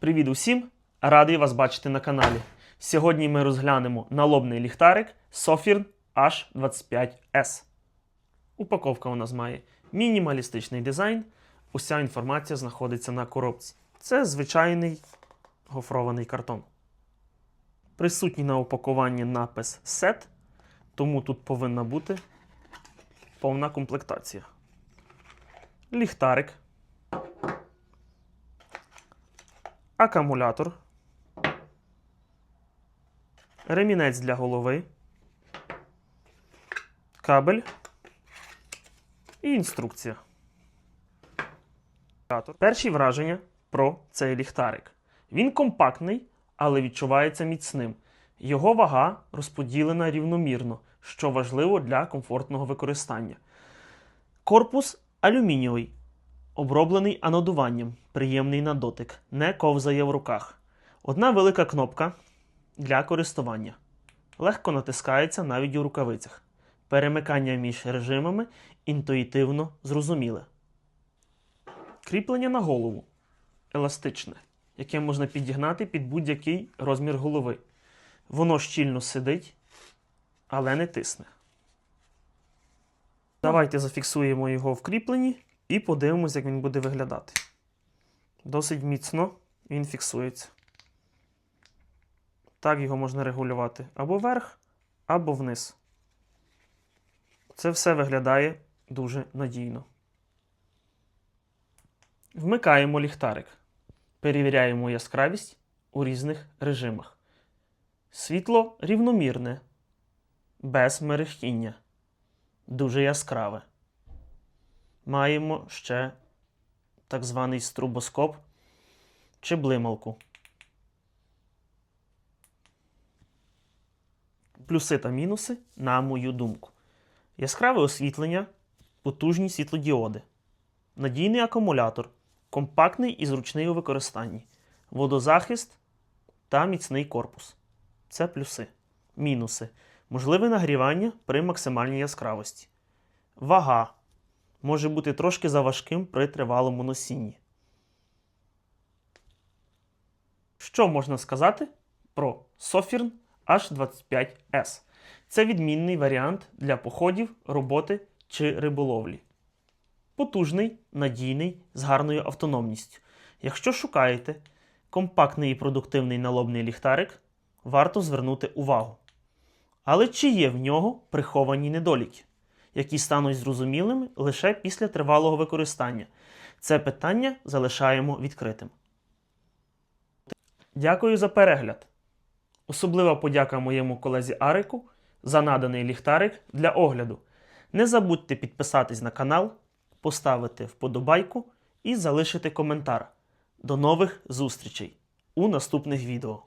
Привіт усім! Радий вас бачити на каналі. Сьогодні ми розглянемо налобний ліхтарик Sofirn H25S. Упаковка у нас має мінімалістичний дизайн. Уся інформація знаходиться на коробці. Це звичайний гофрований картон. Присутній на упакуванні напис SET, тому тут повинна бути повна комплектація. Ліхтарик. Акумулятор, ремінець для голови, кабель і інструкція. Перші враження про цей ліхтарик. Він компактний, але відчувається міцним. Його вага розподілена рівномірно, що важливо для комфортного використання. Корпус алюмінієвий, оброблений анодуванням, приємний на дотик, не ковзає в руках. Одна велика кнопка для користування. Легко натискається навіть у рукавицях. Перемикання між режимами інтуїтивно зрозуміле. Кріплення на голову еластичне, яке можна підігнати під будь-який розмір голови. Воно щільно сидить, але не тисне. Давайте зафіксуємо його в кріпленні і подивимось, як він буде виглядати. Досить міцно він фіксується. Так його можна регулювати або вверх, або вниз. Це все виглядає дуже надійно. Вмикаємо ліхтарик. Перевіряємо яскравість у різних режимах. Світло рівномірне, без мерехтіння. Дуже яскраве маємо ще так званий струбоскоп чи блималку. Плюси та мінуси, на мою думку. Яскраве освітлення, потужні світлодіоди, надійний акумулятор, компактний і зручний у використанні, водозахист та міцний корпус. Це плюси. Мінуси. Можливе нагрівання при максимальній яскравості. Вага може бути трошки заважким при тривалому носінні. Що можна сказати про Sofirn H25S? Це відмінний варіант для походів, роботи чи риболовлі. Потужний, надійний, з гарною автономністю. Якщо шукаєте компактний і продуктивний налобний ліхтарик, варто звернути увагу. Але чи є в нього приховані недоліки? Які стануть зрозумілими лише після тривалого використання. Це питання залишаємо відкритим. Дякую за перегляд. Особлива подяка моєму колезі Арику за наданий ліхтарик для огляду. Не забудьте підписатись на канал, поставити вподобайку і залишити коментар. До нових зустрічей у наступних відео.